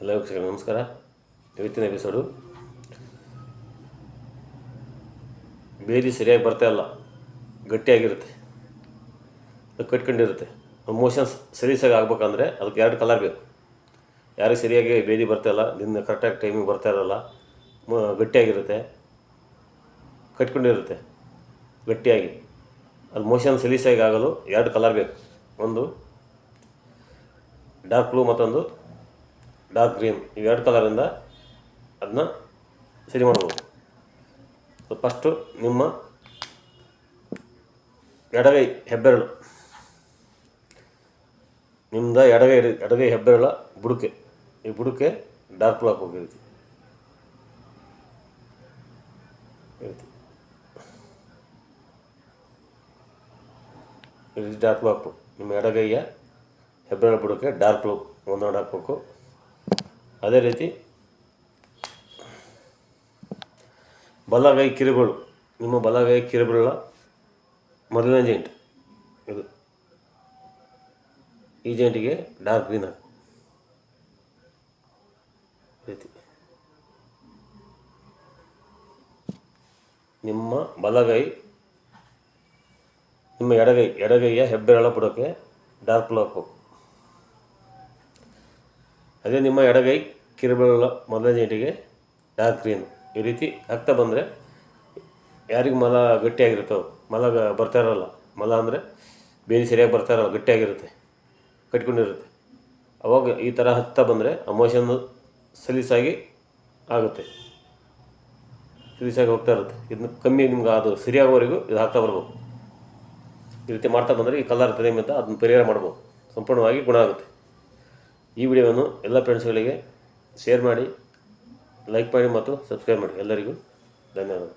ಎಲ್ಲ ವೀಕ್ಷಕರು, ನಮಸ್ಕಾರ. ಇವತ್ತಿನ ಎಪಿಸೋಡು ಬೇದಿ ಸರಿಯಾಗಿ ಬರ್ತಾ ಇಲ್ಲ. ಗಟ್ಟಿಯಾಗಿರುತ್ತೆ. ಅದು ಕಟ್ಕೊಂಡಿರುತ್ತೆ. ಮೋಷನ್ಸ್ ಸರೀಸಾಗಿ ಆಗ್ಬೇಕಂದ್ರೆ ಅದಕ್ಕೆ ಎರಡು ಕಲರ್ ಬೇಕು. ಯಾರಿಗೆ ಸರಿಯಾಗಿ ಬೇದಿ ಬರ್ತಾ ಇಲ್ಲ ದಿನ ಕರೆಕ್ಟಾಗಿ ಟೈಮಿಗೆ ಬರ್ತಾ ಇರಲ್ಲ ಗಟ್ಟಿಯಾಗಿರುತ್ತೆ. ಕಟ್ಕೊಂಡಿರುತ್ತೆ. ಗಟ್ಟಿಯಾಗಿ. ಅದು ಮೋಷನ್ ಸಲೀಸಾಗಿ ಆಗಲು ಎರಡು ಕಲರ್ ಬೇಕು. ಒಂದು ಡಾರ್ಕ್ ಬ್ಲೂ ಮತ್ತೊಂದು ಡಾರ್ಕ್ ಗ್ರೀನ್ ಇವೆರಡು ಕಲರಿಂದ ಅದನ್ನ ಸರಿ ಮಾಡ್ಬೋದು. ಫಸ್ಟು ನಿಮ್ಮ ಎಡಗೈ ಹೆಬ್ಬೆರಳು. ನಿಮ್ಮದ ಎಡಗೈ ಎಡಗೈ ಹೆಬ್ಬೆರಳ ಬುಡಕೆ. ಈ ಬುಡಕೆ ಡಾರ್ಕ್ ಬ್ಲಾಕ್ ಹೋಗಿರುತ್ತೆ ಡಾರ್ಕ್ ಬ್ಲಾಕು ನಿಮ್ಮ ಎಡಗೈಯ ಹೆಬ್ಬೆರಳು ಬುಡಕ್ಕೆ ಡಾರ್ಕ್ ಬ್ಲೂ ಒಂದೊಂದು ಹಾಕ್ಬೇಕು. ಅದೇ ರೀತಿ ಬಲಗೈ ಕಿರುಬಳು. ನಿಮ್ಮ ಬಲಗೈ ಕಿರುಬೆರಳ ಮೊದಲನೇ ಜೈಂಟ್ ಇದು. ಈ ಜೈಂಟಿಗೆ ಡಾರ್ಕ್ ಗ್ರೀನ್ ರೀತಿ. ನಿಮ್ಮ ಬಲಗೈ, ನಿಮ್ಮ ಎಡಗೈ, ಎಡಗೈಯ ಹೆಬ್ಬೆರಳ ಬುಡಕ್ಕೆ ಡಾರ್ಕ್ ಬ್ಲೂ ಹಾಕ್ಬೇಕು ಅದೇ ನಿಮ್ಮ ಎಡಗೈ ಕಿರುಬೆರಳ ಮೊದಲನೇ ಜೇಟಿಗೆ ಡಾರ್ಕ್ ಗ್ರೀನ್ ಈ ರೀತಿ ಹಾಕ್ತಾ ಬಂದರೆ ಯಾರಿಗೆ ಮಲ ಗಟ್ಟಿಯಾಗಿರ್ತವೆ ಮಲ ಬರ್ತಾ ಇರೋಲ್ಲ. ಮಲ ಅಂದರೆ ಬೇರೆ ಸರಿಯಾಗಿ ಬರ್ತಾ ಇರೋಲ್ಲ, ಗಟ್ಟಿಯಾಗಿರುತ್ತೆ, ಕಟ್ಕೊಂಡಿರುತ್ತೆ. ಅವಾಗ ಈ ಥರ ಹತ್ತಾ ಬಂದರೆ ಅಮೋಷನ್ನು ಮೋಷನ್ ಸಲೀಸಾಗಿ ಆಗುತ್ತೆ. ಸಲೀಸಾಗಿ ಹೋಗ್ತಾ ಇರುತ್ತೆ. ಇದನ್ನ ಕಮ್ಮಿ ನಿಮ್ಗೆ ಅದು ಸರಿಯಾಗೋವರೆಗೂ ಇದು ಹಾಕ್ತಾ ಬರ್ಬೋದು. ಈ ರೀತಿ ಮಾಡ್ತಾ ಬಂದರೆ ಈ ಕಲರ್ ಅಂತ ಅದನ್ನ ಪರಿಹಾರ ಮಾಡ್ಬೋದು. ಸಂಪೂರ್ಣವಾಗಿ ಗುಣ ಆಗುತ್ತೆ. ಈ ವಿಡಿಯೋವನ್ನು ಎಲ್ಲ ಫ್ರೆಂಡ್ಸ್ಗಳಿಗೆ ಶೇರ್ ಮಾಡಿ ಲೈಕ್ ಮಾಡಿ ಮತ್ತು ಸಬ್ಸ್ಕ್ರೈಬ್ ಮಾಡಿ. ಎಲ್ಲರಿಗೂ ಧನ್ಯವಾದಗಳು.